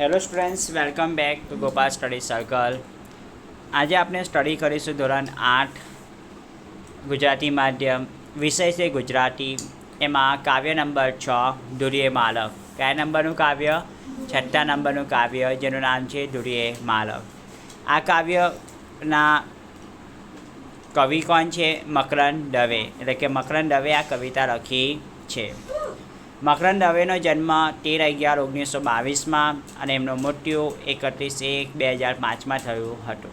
Hello students welcome back to Gopal study circle આજે આપણે study કરીશું ધોરણ આઠ, ગુજરાતી માધ્યમ, વિષય છે ગુજરાતી. એમાં કાવ્ય નંબર છ, ધુરીએ માલક કયા નંબરનું કાવ્ય? છઠ્ઠા નંબરનું કાવ્ય, જેનું નામ છે ધુરીએ માલક આ કાવ્યના કવિ કોણ છે? મકરંદ દવે. એટલે કે મકરંદ દવે આ કવિતા લખી છે. મકરંદ દવેનો જન્મ તેર અગિયાર ઓગણીસો બાવીસમાં અને એમનું મૃત્યુ એકત્રીસ એક બે હજાર પાંચમાં થયું હતું.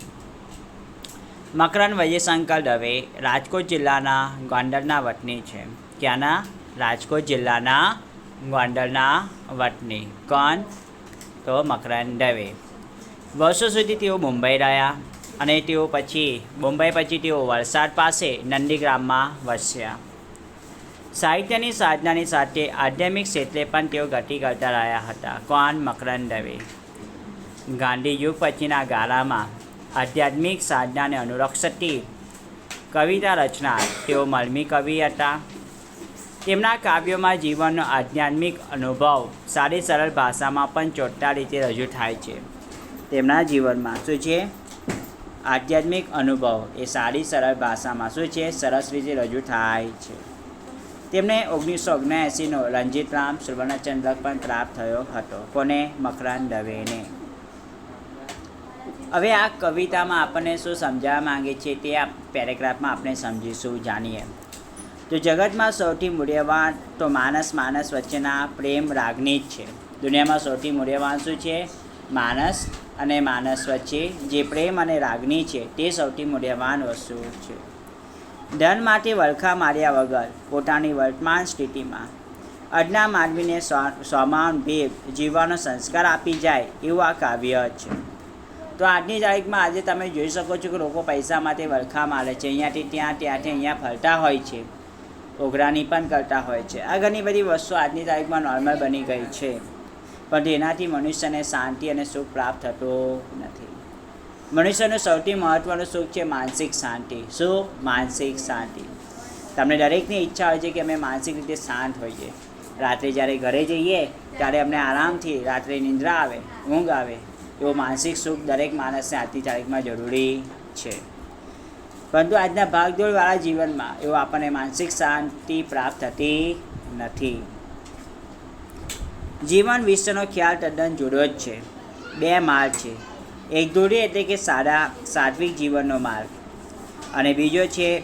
મકરંદ વૈજયશંકર દવે રાજકોટ જિલ્લાના ગોંડલના વતની છે. ક્યાંના? રાજકોટ જિલ્લાના ગોંડલના વતની. કોણ? તો મકરંદ દવે. વર્ષો સુધી તેઓ મુંબઈ રહ્યા અને તેઓ પછી, મુંબઈ પછી તેઓ વલસાડ પાસે નંદીગ્રામમાં વસ્યા. સાહિત્યની સાધનાની સાથે આધ્યાત્મિક ક્ષેત્રે પણ તેઓ ગતિ કરતા રહ્યા હતા. કોણ મકરંદ દવે. ગાંધી યુગ પછીના ગાળામાં આધ્યાત્મિક સાધનાને અનુરક્ષતી કવિતા રચના તેઓ મલમી કવિ હતા. તેમના કાવ્યોમાં જીવનનો આધ્યાત્મિક અનુભવ સારી સરળ ભાષામાં પણ ચોટતા રીતે રજૂ થાય છે. તેમના જીવનમાં શું છે? આધ્યાત્મિક અનુભવ એ સારી સરળ ભાષામાં શું છે? સરસ રીતે રજૂ થાય છે. તેમને ઓગણીસો ઓગણએંસીનો રંજીતરામ સુવર્ણચંદ્રક પણ પ્રાપ્ત થયો હતો. કોને? મકરાન દવેને. હવે આ કવિતામાં આપણને શું સમજાવવા માંગે છે તે આ પેરેગ્રાફમાં આપણે સમજીશું, જાણીએ. તો જગતમાં સૌથી મૂલ્યવાન તો માનસ માનસ વચ્ચેના પ્રેમ રાગની જ છે. દુનિયામાં સૌથી મૂલ્યવાન શું છે? માનસ અને માનસ વચ્ચે જે પ્રેમ અને રાગની છે તે સૌથી મૂલ્યવાન વસ્તુ છે. ધન માટે વલખા માર્યા વગર પોતાની વર્તમાન સ્થિતિમાં. અડના માનવીને સ્વા- સ્વમાન ભેદ જીવવાનો સંસ્કાર આપી જાય એવું આ કાવ્ય છે. તો આજની તારીખમાં આજે તમે જોઈ શકો છો કે લોકો પૈસા માટે વલખા મારે છે. અહીંયાથી ત્યાં, ત્યાંથી અહીંયા ફરતા હોય છે. ઓઘરાની પણ કરતા હોય છે. આ ઘણી બધી વસ્તુ આજની તારીખમાં નોર્મલ બની ગઈ છે. પણ તેનાથી મનુષ્યને શાંતિ અને સુખ પ્રાપ્ત થતો નથી. મનુષ્યનું સૌથી મહત્ત્વનું સુખ છે માનસિક શાંતિ. શું? માનસિક શાંતિ. તમને દરેકની ઈચ્છા હોય છે કે અમે માનસિક રીતે શાંત હોઈએ. રાત્રે જ્યારે ઘરે જઈએ, ત્યારે અમને આરામથી રાત્રે નિંદ્રા આવે, ઊંઘ આવે. એવું માનસિક સુખ દરેક માણસને આજની તારીખમાં જરૂરી છે. પરંતુ આજના ભાગદોડવાળા જીવનમાં એવું આપણને માનસિક શાંતિ પ્રાપ્ત થતી નથી. જીવન વિશેનો ખ્યાલ તદ્દન જુદો જ છે. બે માર્ગ છે. એક દોરી એટલે કે સાદા સાત્વિક જીવનનો માર્ગ. અને બીજો છે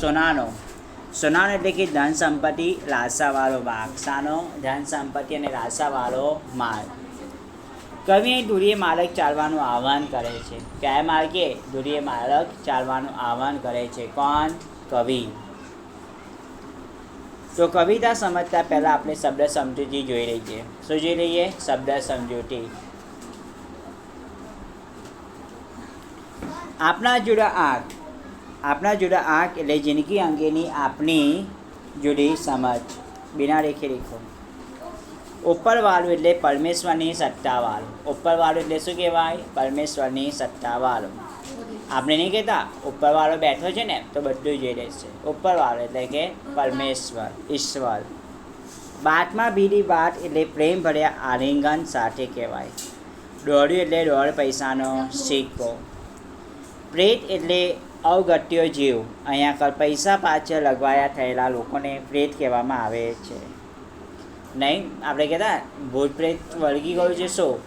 સોનાનો. સોનાનો એટલે કે ધન સંપત્તિ લાસાવાળો માર્ગ સાનો ધન સંપત્તિ અને લાસાવાળો માર્ગ. કવિ અહીં ધુરીએ માર્ગ ચાલવાનું આહવાન કરે છે. કયા માર્ગે? ધુરીએ માર્ગ ચાલવાનું આહવાન કરે છે. કોણ? કવિ. તો કવિતા સમજતા પહેલાં આપણે શબ્દ સમજૂતી જોઈ લઈએ. શું જોઈ લઈએ? શબ્દ સમજૂતી. આપણા જોડે આંખ આપણા જોડે આંખ એટલે જિંદગી અંગેની આપણી જુદી સમજ. બિના રેખે રેખો. ઉપરવાળું એટલે પરમેશ્વરની સત્તાવાળું. ઉપરવાળું એટલે શું કહેવાય? પરમેશ્વરની સત્તાવાળું. આપણે નહીં કહેતા? ઉપરવાળો બેઠો છે ને, તો બધું જોઈ રહેશે ઉપરવાળો એટલે કે પરમેશ્વર, ઈશ્વર. બાતમાં ભીડી બાટ એટલે પ્રેમ ભર્યા આલિંગન સાથે કહેવાય. દોડ્યું એટલે દોઢ પૈસાનો સિક્કો. પ્રેત એટલે અવગત્યો જીવ. અહીંયા આગળ પૈસા પાછળ લગવાયા થયેલા લોકોને પ્રેત કહેવામાં આવે છે. નહીં? આપણે કહેતા, ભૂત પ્રેત વળગી ગયું છે શું?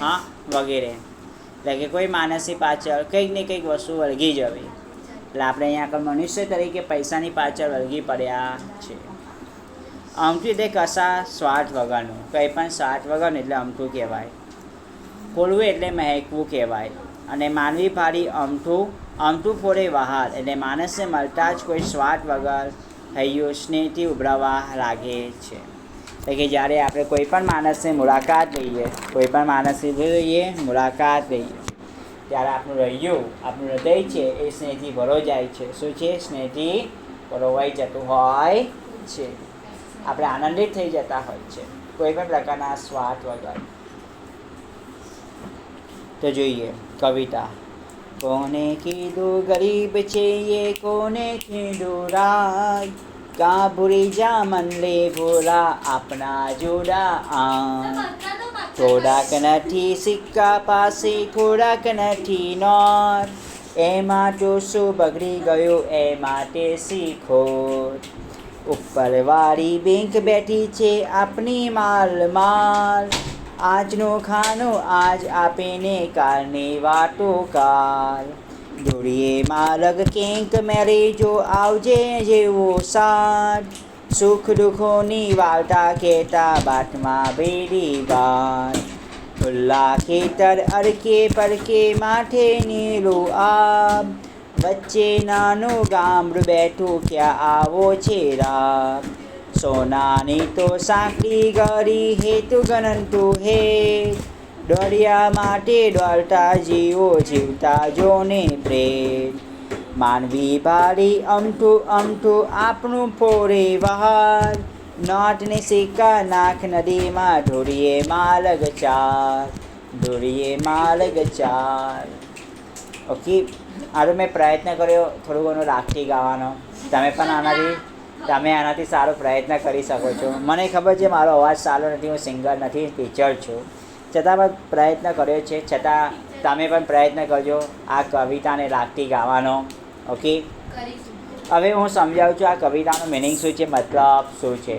હા, વગેરે. એટલે કે કોઈ માણસની પાછળ કંઈક ને કંઈક વસ્તુ વળગી જવી એટલે આપણે અહીંયા આગળ મનુષ્ય તરીકે પૈસાની પાછળ વળગી પડ્યા છે. અમથું એટલે કશા સ્વાર્થ વગરનું. કંઈ પણ સ્વાર્થ વગરનું એટલે અમથું કહેવાય. ખોલવું એટલે મહેકવું કહેવાય. અને માનવી ફાડી અમથું અમથું ફોડે વહાર એટલે માણસને મળતા જ કોઈ સ્વાદ વગર હૈયો સ્નેહથી ઉભરાવા લાગે છે. એટલે કે જ્યારે આપણે કોઈ પણ માણસને મુલાકાત લઈએ, કોઈ પણ માણસથી લઈએ, મુલાકાત લઈએ. ત્યારે આપણું રહ્યું, આપણું હૃદય છે, એ સ્નેહથી ભરો જાય છે. શું છે? સ્નેહથી ભરોવાઈ જતું હોય છે. આપણે આનંદિત થઈ જતા હોય છે. કોઈ પણ પ્રકારના સ્વાદ વગર. તો જોઈએ કવિતા કોને કીધું ગરીબ છે એ કોને કીધું રાય કા ભૂરી જા મન લે ભોલા આપના જોડા આ થોડાક નથી સિક્કા પાસે થોડાક નથી નોટ એમાં તો શું બગડી ગયું એ માટે શીખો ઉપરવાળી બેંક બેઠી છે આપની માલ માલ આજનો ખાનો આજ આપીને કાલને વાતો કાલ. દોડીએ માલક કેંક મેરે જો આવજે જેવો સાથ સુખ દુઃખોની વાર્તા કહેતા બાટમાં બેડી બાર ખુલ્લા ખેતર અડકે પડકે માથે નીલો આબ વચ્ચે નાનું ગામડું બેઠું, ક્યાં આવો છે રામ? સોનાની તો સાંકડી ગરી હેતુ ગણંતુ હે. દોડ્યા માટે દોડતા જીવો જીવતા જોને પ્રેમ. માનવી ભારી અમઠું અમઠું આપણું ફોરે વહાર. નોટને સિક્કા નાખ નદીમાં ઢોળીએ માલગ ચાર. ઢોળીએ માલગ ચાર. ઓકે, આરો મેં પ્રયત્ન કર્યો થોડું ઘણું રાખી ગાવાનો. તમે પણ આનાથી તમે આનાથી સારો પ્રયત્ન કરી શકો છો. મને ખબર છે, મારો અવાજ સારો નથી, હું સિંગર નથી, ટીચર છું. છતાં પણ પ્રયત્ન કર્યો છે, છતાં તમે પણ પ્રયત્ન કરજો, આ કવિતાને લાગતી ગાવાનો. ઓકે હવે હું સમજાવું છું, આ કવિતાનું મિનિંગ શું છે, મતલબ શું છે?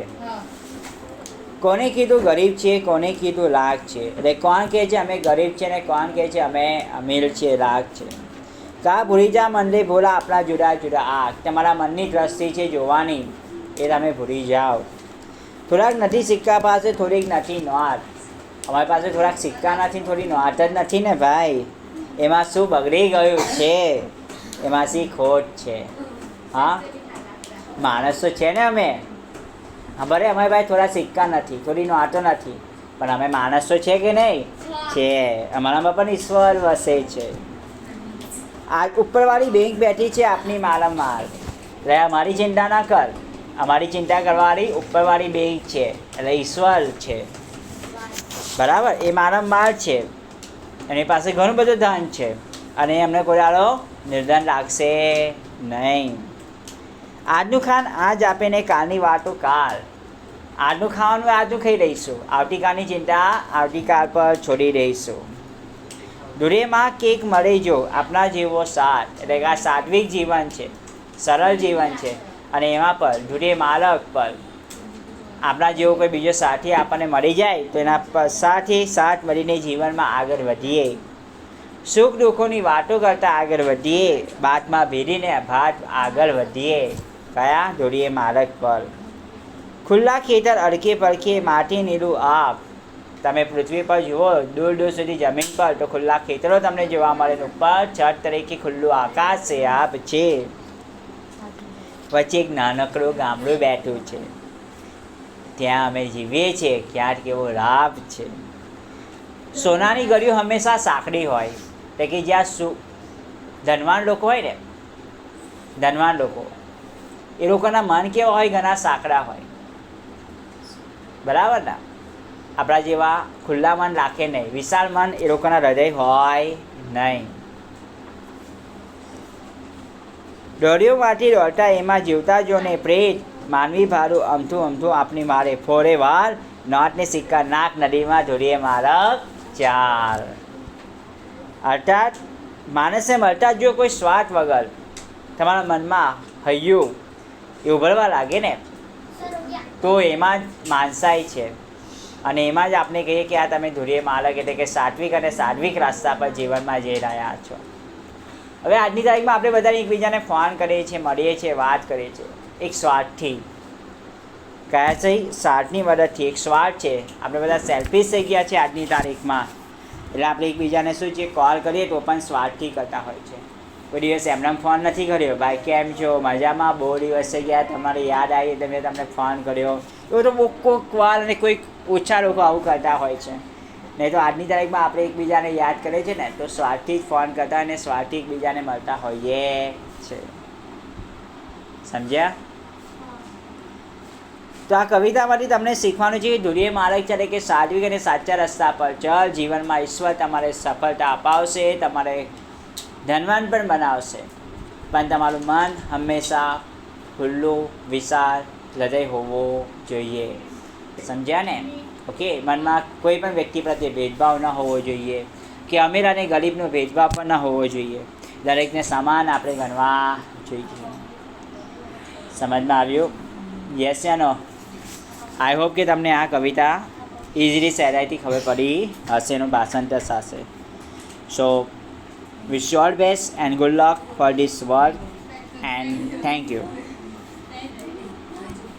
કોને કીધું ગરીબ છે, કોને કીધું લાગ છે? એટલે કોણ કહે છે, અમે ગરીબ છે ને કોણ કહે છે, અમે અમીર છે લાગ છે. કા ભૂલી જા મનલે ભોલા, આપણા જુદા જુદા. આ તમારા મનની દ્રષ્ટિ છે જોવાની. એ તમે ભૂલી જાઓ. થોડાક નથી સિક્કા પાસે, થોડીક નથી નોત અમારી પાસે થોડાક સિક્કા નથી, થોડી નોત જ નથી ને ભાઈ? એમાં શું બગડી ગયું છે? એમાં શી ખોટ છે? હા? માણસ તો છે ને અમે. ભલે અમારી પાસે થોડા સિક્કા નથી, થોડી નોટો નથી. પણ અમે માણસ તો છે કે નહીં? છે. અમારામાં પણ ઈશ્વર વસે છે. આ ઉપરવાળી બેંક બેઠી છે આપની માલમ માલ એટલે અમારી ચિંતા ના કર. અમારી ચિંતા કરવાવાળી ઉપરવાળી બેંક છે. એટલે ઈશ્વર છે. બરાબર? એ માનવ માલ છે એની પાસે ઘણું બધું ધન છે. અને એમને કોઈ આડો નિર્ધન રાખશે નહીં. આજનું ખાન આજ આપે ને કાલની વાતો કાલ. આજનું ખાવાનું આજનું ખાઈ રહીશું આવતીકાલની ચિંતા આવતીકાલ પર છોડી દઈશું. દુરેમાં કેક મળે જો. આપણા જેવો સાથ એટલે કે આ સાત્વિક જીવન છે. સરળ જીવન છે. અને એમાં પર, દુરે માલક પર આપણા જેવો કોઈ બીજો સાથી આપણને મળી જાય, તો એના પર સાથે સાથ મળીને જીવનમાં આગળ વધીએ. સુખ દુઃખોની વાતો કરતાં આગળ વધીએ. બાતમાં ભેરીને ભાત આગળ વધીએ. કયા? દોડીએ માર્ગ પર. ખુલ્લા ખેતર અડકે પડખે માટી નીલું આપ. તમે પૃથ્વી પર જુઓ, દૂર દૂર સુધી જમીન પર તો ખુલ્લા ખેતરો તમને જોવા મળે. ને ઉપર છત તરીકે ખુલ્લું આકાશ છે આપ છે. વચ્ચે એક નાનકડું ગામડું બેઠું છે. ત્યાં અમે જીવીએ છીએ, ક્યાંક કેવો લાભ છે. સોનાની ગળીઓ હંમેશા સાંકડી હોય. એટલે કે જ્યાં સુ, ધનવાન લોકો હોય ને, ધનવાન લોકો, એ લોકોના મન કેવા હોય? ઘણા સાંકડા હોય. બરાબર ને? આપણા જેવા ખુલ્લા મન રાખે નહીં. વિશાળ મન એ લોકોના હૃદય હોય નહીં. દોડીઓમાંથી દોડતા એમાં જીવતા જોને પ્રેત. માનવી ભારું અમથું અમથું આપની મારે. ફોરે વાર નોટને સિક્કા નાક નદીમાં ધોરીએ મારક ચાર. અર્થાત માણસને મળતા જ જો કોઈ સ્વાર્થ વગર તમારા મનમાં હૈયું. એ ઉભરવા લાગે ને? તો એમાં જ માનસાઈ છે. અને એમાં જ આપણે કહીએ કે આ તમે ધુરીએ માલક એટલે કે સાત્વિક અને સાત્વિક રસ્તા પર જીવનમાં જઈ રહ્યા છો. હવે આજની તારીખમાં આપણે બધાને એકબીજાને ફોન કરીએ છીએ, મળીએ છીએ, વાત કરીએ છીએ. એક સ્વાર્થથી. કયા છે? સ્વાર્થની મદદથી. એક સ્વાર્થ છે. આપણે બધા સેલ્ફી થઈ ગયા છે આજની તારીખમાં. એટલે આપણે એકબીજાને શું છે? કોલ કરીએ તો પણ સ્વાર્થથી કરતા હોય છે. કોઈ દિવસ એમને ફોન નથી કર્યો. ભાઈ, કેમ છો? મજામાં? બહુ દિવસ થઈ ગયા. તમારે યાદ આવી એટલે મેં તમને ફોન કર્યો. એવું તો કોઈક વાર અને કોઈક ઓછા લોકો આવું કરતા હોય છે. નહીં તો આજની તારીખમાં આપણે એકબીજાને યાદ કરીએ છીએ ને, તો સ્વાર્થી જ ફોન કરતા અને સ્વાર્થી એકબીજાને મળતા હોઈએ છે. સમજ્યા? તો આ કવિતામાંથી તમને શીખવાનું છે કે ધુરીય માર્ગ ચાલે કે સાત્વિક અને સાચા રસ્તા પર ચલ, જીવનમાં ઈશ્વર તમારે સફળતા અપાવશે, તમારે ધનવાન પણ બનાવશે. પણ તમારું મન હંમેશા ખુલ્લું, વિશાળ હૃદય હોવો જોઈએ. સમજ્યા ને ઓકે મનમાં કોઈ પણ વ્યક્તિ પ્રત્યે ભેદભાવ ન હોવો જોઈએ. કે અમીર અને ગરીબનો ભેદભાવ પણ ન હોવો જોઈએ. દરેકને સમાન આપણે ગણવા જોઈએ. સમજમાં આવ્યું? યસ યા આઈ હોપ કે તમને આ કવિતા ઇઝીલી સહેલાઈથી ખબર પડી હશે એનું ભાષાંતર થશે. So wish all best and good luck for this work and thank you